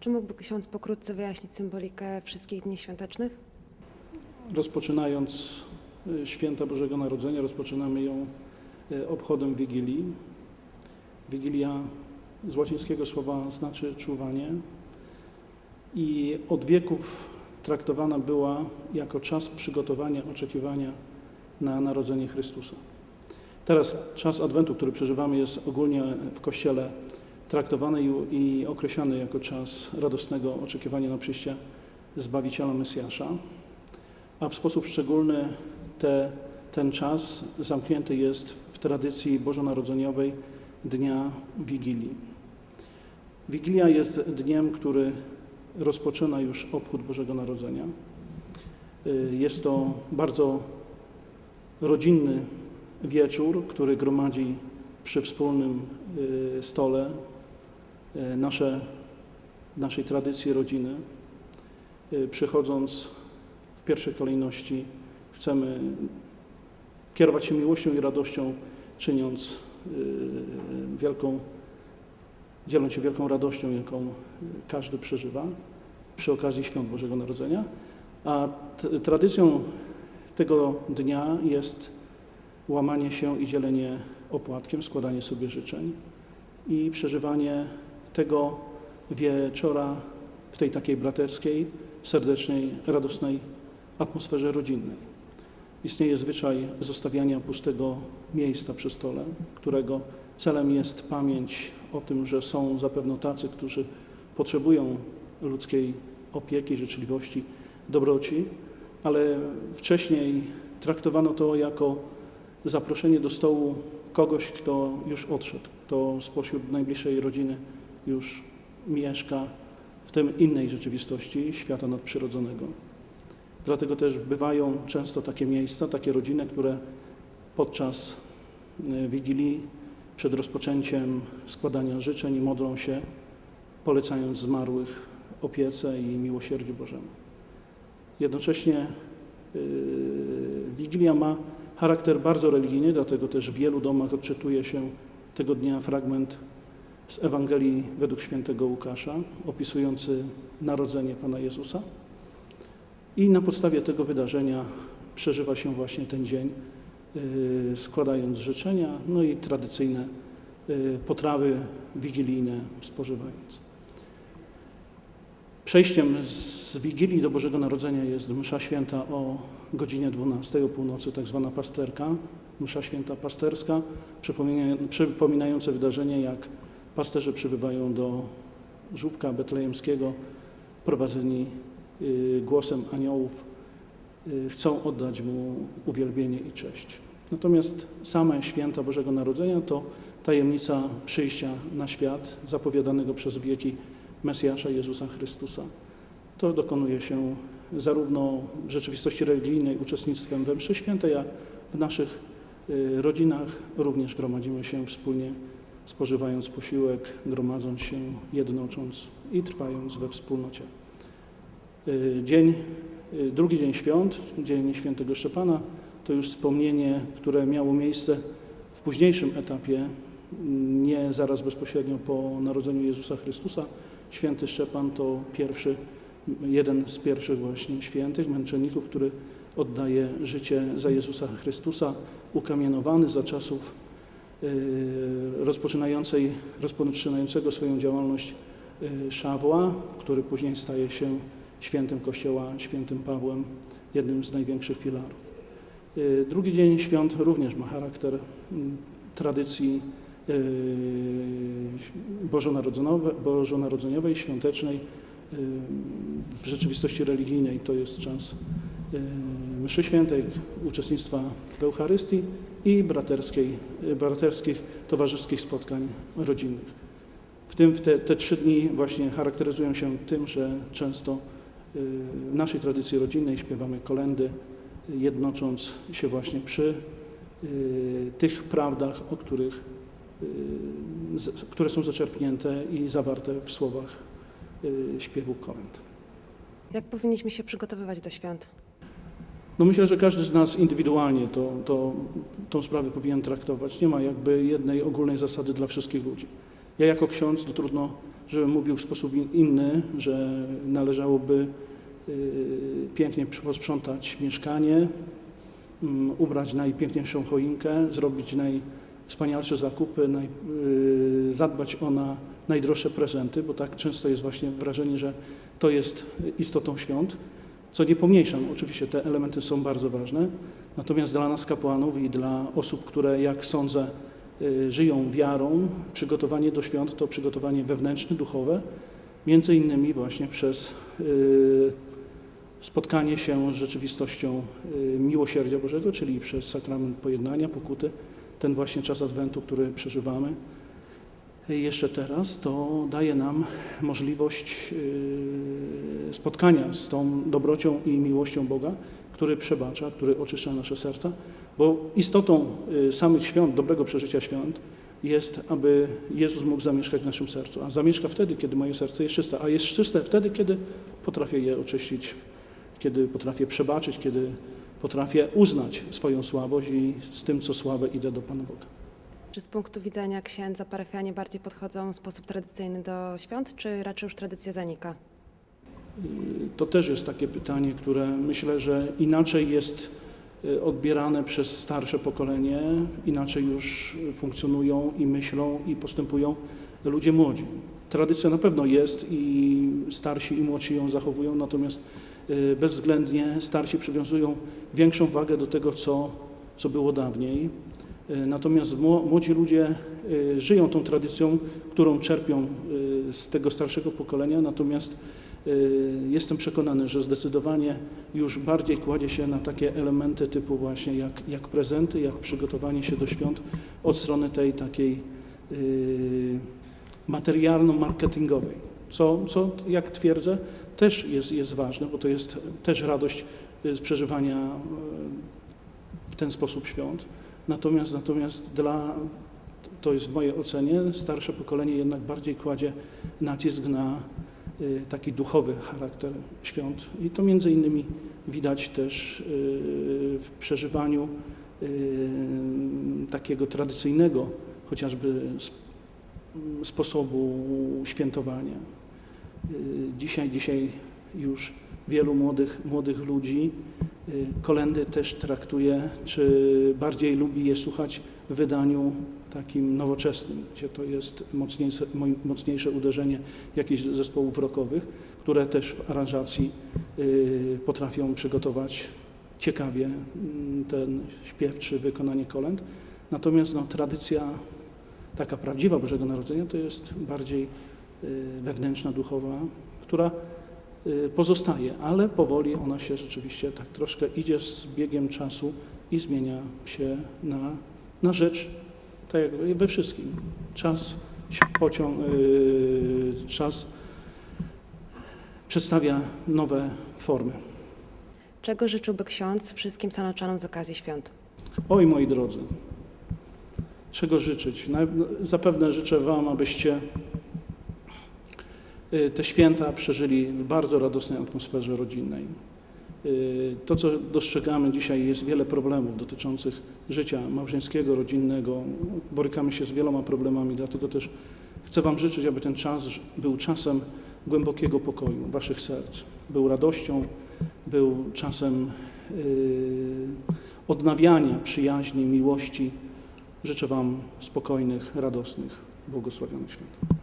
Czy mógłby ksiądz pokrótce wyjaśnić symbolikę wszystkich dni świątecznych? Rozpoczynając y, święta Bożego Narodzenia, rozpoczynamy ją y, obchodem Wigilii. Wigilia z łacińskiego słowa znaczy czuwanie i od wieków traktowana była jako czas przygotowania, oczekiwania na narodzenie Chrystusa. Teraz czas Adwentu, który przeżywamy, jest ogólnie w Kościele traktowany i, określany jako czas radosnego oczekiwania na przyjście Zbawiciela Mesjasza a w sposób szczególny te, ten czas zamknięty jest w tradycji bożonarodzeniowej Dnia Wigilii. Wigilia jest dniem, który rozpoczyna już obchód Bożego Narodzenia. Y, Jest to bardzo rodzinny wieczór, który gromadzi przy wspólnym y, stole nasze, naszej tradycji rodziny, Y, przychodząc w pierwszej kolejności chcemy kierować się miłością i radością, czyniąc y, wielką, dzieląc się wielką radością, jaką każdy przeżywa przy okazji Świąt Bożego Narodzenia. A tradycją tego dnia jest łamanie się i dzielenie opłatkiem, składanie sobie życzeń i przeżywanie tego wieczora w tej takiej braterskiej, serdecznej, radosnej atmosferze rodzinnej. Istnieje zwyczaj zostawiania pustego miejsca przy stole, którego celem jest pamięć o tym, że są zapewne tacy, którzy potrzebują ludzkiej opieki, życzliwości, dobroci, ale wcześniej traktowano to jako zaproszenie do stołu kogoś, kto już odszedł, kto spośród najbliższej rodziny już mieszka w tym innej rzeczywistości świata nadprzyrodzonego. Dlatego też bywają często takie miejsca, takie rodziny, które podczas y, Wigilii, przed rozpoczęciem składania życzeń modlą się, polecając zmarłych opiece i miłosierdziu Bożemu. Jednocześnie y, Wigilia ma charakter bardzo religijny, dlatego też w wielu domach odczytuje się tego dnia fragment z Ewangelii według świętego Łukasza, opisujący narodzenie Pana Jezusa. I na podstawie tego wydarzenia przeżywa się właśnie ten dzień, y, składając życzenia, no i tradycyjne y, potrawy wigilijne spożywając. Przejściem z Wigilii do Bożego Narodzenia jest msza święta o godzinie 12 o północy, tak zwana pasterka, msza święta pasterska, przypomina- przypominające wydarzenie, jak pasterze przybywają do żłóbka betlejemskiego, prowadzeni y, głosem aniołów, y, chcą oddać mu uwielbienie i cześć. Natomiast same święta Bożego Narodzenia to tajemnica przyjścia na świat zapowiadanego przez wieki Mesjasza Jezusa Chrystusa. To dokonuje się zarówno w rzeczywistości religijnej uczestnictwem we mszy świętej, jak w naszych y, rodzinach również gromadzimy się wspólnie, spożywając posiłek, gromadząc się, jednocząc i trwając we wspólnocie. Y, Dzień, y, drugi dzień świąt, dzień świętego Szczepana, to już wspomnienie, które miało miejsce w późniejszym etapie, nie zaraz bezpośrednio po narodzeniu Jezusa Chrystusa. Święty Szczepan to pierwszy, jeden z pierwszych właśnie świętych męczenników, który oddaje życie za Jezusa Chrystusa, ukamienowany za czasów rozpoczynającej, rozpoczynającego swoją działalność y, Szawła, który później staje się świętym Kościoła, świętym Pawłem, jednym z największych filarów. Y, Drugi dzień świąt również ma charakter mm, tradycji y, bożonarodzeniowej, świątecznej. Y, W rzeczywistości religijnej to jest czas y, mszy świętej, uczestnictwa w Eucharystii i braterskiej, braterskich, towarzyskich spotkań rodzinnych. W tym te, te trzy dni właśnie charakteryzują się tym, że często y, w naszej tradycji rodzinnej śpiewamy kolendy, jednocząc się właśnie przy y, tych prawdach, o których, y, które są zaczerpnięte i zawarte w słowach śpiewu kolęd. Jak powinniśmy się przygotowywać do świąt? No myślę, że każdy z nas indywidualnie to, to, tą sprawę powinien traktować. Nie ma jakby jednej ogólnej zasady dla wszystkich ludzi. Ja jako ksiądz to trudno żebym mówił w sposób in- inny, że należałoby y, pięknie posprzątać mieszkanie, mm, ubrać najpiękniejszą choinkę, zrobić najwspanialsze zakupy, naj, y, zadbać o na najdroższe prezenty, bo tak często jest właśnie wrażenie, że to jest istotą świąt, co nie pomniejszam. Oczywiście te elementy są bardzo ważne, natomiast dla nas kapłanów i dla osób, które jak sądzę y, żyją wiarą, przygotowanie do świąt to przygotowanie wewnętrzne, duchowe, między innymi właśnie przez y, spotkanie się z rzeczywistością y, miłosierdzia Bożego, czyli przez sakrament pojednania, pokuty, ten właśnie czas Adwentu, który przeżywamy jeszcze teraz, to daje nam możliwość y, spotkania z tą dobrocią i miłością Boga, który przebacza, który oczyszcza nasze serca, bo istotą y, samych świąt, dobrego przeżycia świąt jest, aby Jezus mógł zamieszkać w naszym sercu. A zamieszka wtedy, kiedy moje serce jest czyste. A jest czyste wtedy, kiedy potrafię je oczyścić, kiedy potrafię przebaczyć, kiedy potrafię uznać swoją słabość i z tym, co słabe, idę do Pana Boga. Czy z punktu widzenia księdza parafianie bardziej podchodzą w sposób tradycyjny do świąt, czy raczej już tradycja zanika? To też jest takie pytanie, które myślę, że inaczej jest y, odbierane przez starsze pokolenie, inaczej już funkcjonują i myślą i postępują ludzie młodzi. Tradycja na pewno jest i starsi i młodsi ją zachowują, natomiast y, bezwzględnie starsi przywiązują większą wagę do tego, co, co było dawniej. Y, Natomiast mło- młodzi ludzie y, żyją tą tradycją, którą czerpią y, z tego starszego pokolenia, natomiast jestem przekonany, że zdecydowanie już bardziej kładzie się na takie elementy typu właśnie jak, jak prezenty, jak przygotowanie się do świąt od strony tej takiej materialno-marketingowej, co, co jak twierdzę też jest, jest ważne, bo to jest też radość z przeżywania w ten sposób świąt. Natomiast, natomiast dla, to jest w mojej ocenie, starsze pokolenie jednak bardziej kładzie nacisk na y, taki duchowy charakter świąt. I to między innymi widać też y, w przeżywaniu y, takiego tradycyjnego chociażby sp- sposobu świętowania. Dzisiaj, dzisiaj już wielu młodych, młodych ludzi y, kolendy też traktuje, czy bardziej lubi je słuchać w wydaniu takim nowoczesnym, gdzie to jest mocniejsze, mo- mocniejsze uderzenie jakichś zespołów rockowych, które też w aranżacji y, potrafią przygotować ciekawie mm, ten śpiew czy wykonanie kolęd. Natomiast no, tradycja taka prawdziwa Bożego Narodzenia to jest bardziej y, wewnętrzna, duchowa, która pozostaje, ale powoli ona się rzeczywiście tak troszkę idzie z biegiem czasu i zmienia się na, na rzecz, tak jak we wszystkim. Czas pociąg, y, czas przedstawia nowe formy. Czego życzyłby ksiądz wszystkim sanoczanom z okazji świąt? Oj, moi drodzy, czego życzyć? Na- Zapewne życzę Wam, abyście y, te święta przeżyli w bardzo radosnej atmosferze rodzinnej. Y, To, co dostrzegamy dzisiaj, jest wiele problemów dotyczących życia małżeńskiego, rodzinnego. Borykamy się z wieloma problemami, dlatego też chcę Wam życzyć, aby ten czas był czasem głębokiego pokoju Waszych serc, był radością, był czasem y, odnawiania przyjaźni, miłości. Życzę Wam spokojnych, radosnych, błogosławionych świąt.